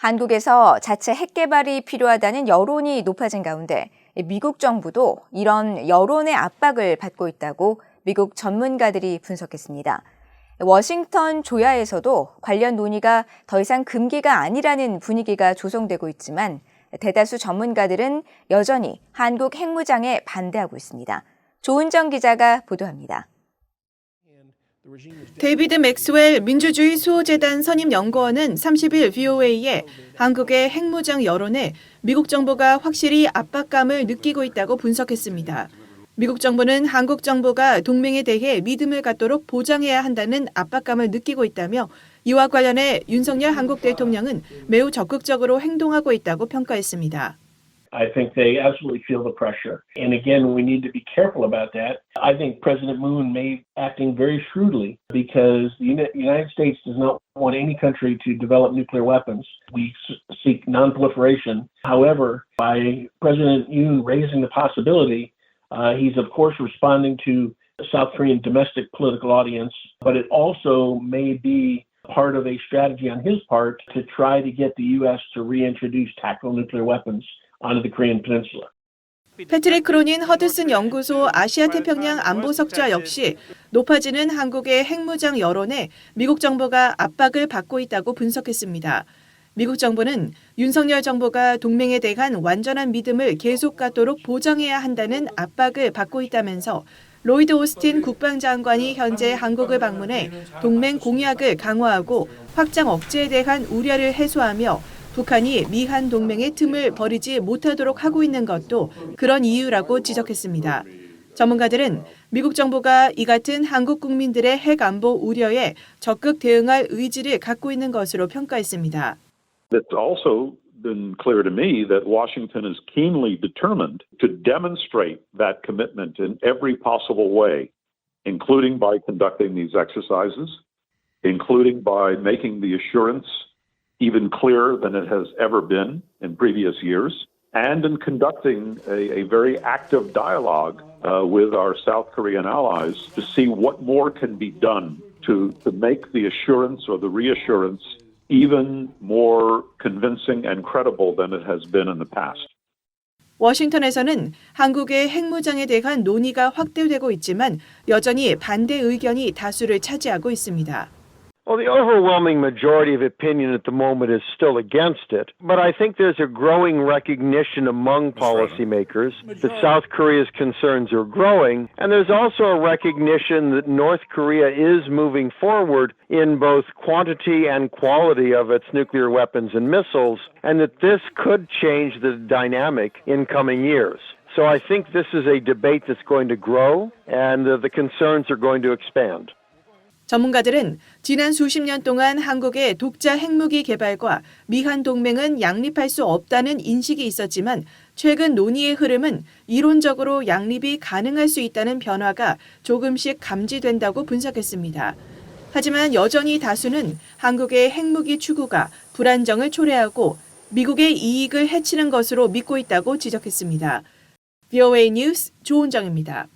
한국에서 자체 핵 개발이 필요하다는 여론이 높아진 가운데 미국 정부도 이런 여론의 압박을 받고 있다고 미국 전문가들이 분석했습니다. 워싱턴 조야에서도 관련 논의가 더 이상 금기가 아니라는 분위기가 조성되고 있지만 대다수 전문가들은 여전히 한국 핵무장에 반대하고 있습니다. 조은정 기자가 보도합니다. 데이비드 맥스웰 민주주의 수호재단 선임 연구원은 30일 VOA에 한국의 핵무장 여론에 미국 정부가 확실히 압박감을 느끼고 있다고 분석했습니다. 미국 정부는 한국 정부가 동맹에 대해 믿음을 갖도록 보장해야 한다는 압박감을 느끼고 있다며 이와 관련해 윤석열 한국 대통령은 매우 적극적으로 행동하고 있다고 평가했습니다. I think they absolutely feel the pressure. And again, we need to be careful about that. I think President Moon may acting very shrewdly because the United States does not want any country to develop nuclear weapons. We seek nonproliferation. However, by President Yoon raising the possibility, uh, he's of course responding to the South Korean domestic political audience, but it also may be part of a strategy on his part to try to get the U.S. to reintroduce tactical nuclear weapons 패트릭 크로닌 허드슨 연구소 아시아 태평양 안보 석좌 역시 높아지는 한국의 핵무장 여론에 미국 정부가 압박을 받고 있다고 분석했습니다. 미국 정부는 윤석열 정부가 동맹에 대한 완전한 믿음을 계속 갖도록 보장해야 한다는 압박을 받고 있다면서 로이드 오스틴 국방장관이 현재 한국을 방문해 동맹 공약을 강화하고 확장 억제에 대한 우려를 해소하며 북한이 미한 동맹의 틈을 버리지 못하도록 하고 있는 것도 그런 이유라고 지적했습니다. 전문가들은 미국 정부가 이 같은 한국 국민들의 핵 안보 우려에 적극 대응할 의지를 갖고 있는 것으로 평가했습니다. It's also been clear to me that Washington is keenly determined to demonstrate that commitment in every possible way, including by conducting these exercises, including by making the assurance even clearer than it has ever been in previous years, and in conducting a, a very active dialogue uh, with our South Korean allies to see what more can be done to, to make the assurance or the reassurance even more convincing and credible than it has been in the past. 워싱턴에서는 한국의 핵무장에 대한 논의가 확대되고 있지만 여전히 반대 의견이 다수를 차지하고 있습니다. Well, the overwhelming majority of opinion at the moment is still against it, but I think there's a growing recognition among policymakers that South Korea's concerns are growing, and there's also a recognition that North Korea is moving forward in both quantity and quality of its nuclear weapons and missiles, and that this could change the dynamic in coming years. So I think this is a debate that's going to grow, and uh, the concerns are going to expand. 전문가들은 지난 수십 년 동안 한국의 독자 핵무기 개발과 미한 동맹은 양립할 수 없다는 인식이 있었지만 최근 논의의 흐름은 이론적으로 양립이 가능할 수 있다는 변화가 조금씩 감지된다고 분석했습니다. 하지만 여전히 다수는 한국의 핵무기 추구가 불안정을 초래하고 미국의 이익을 해치는 것으로 믿고 있다고 지적했습니다. VOA 뉴스 조은정입니다.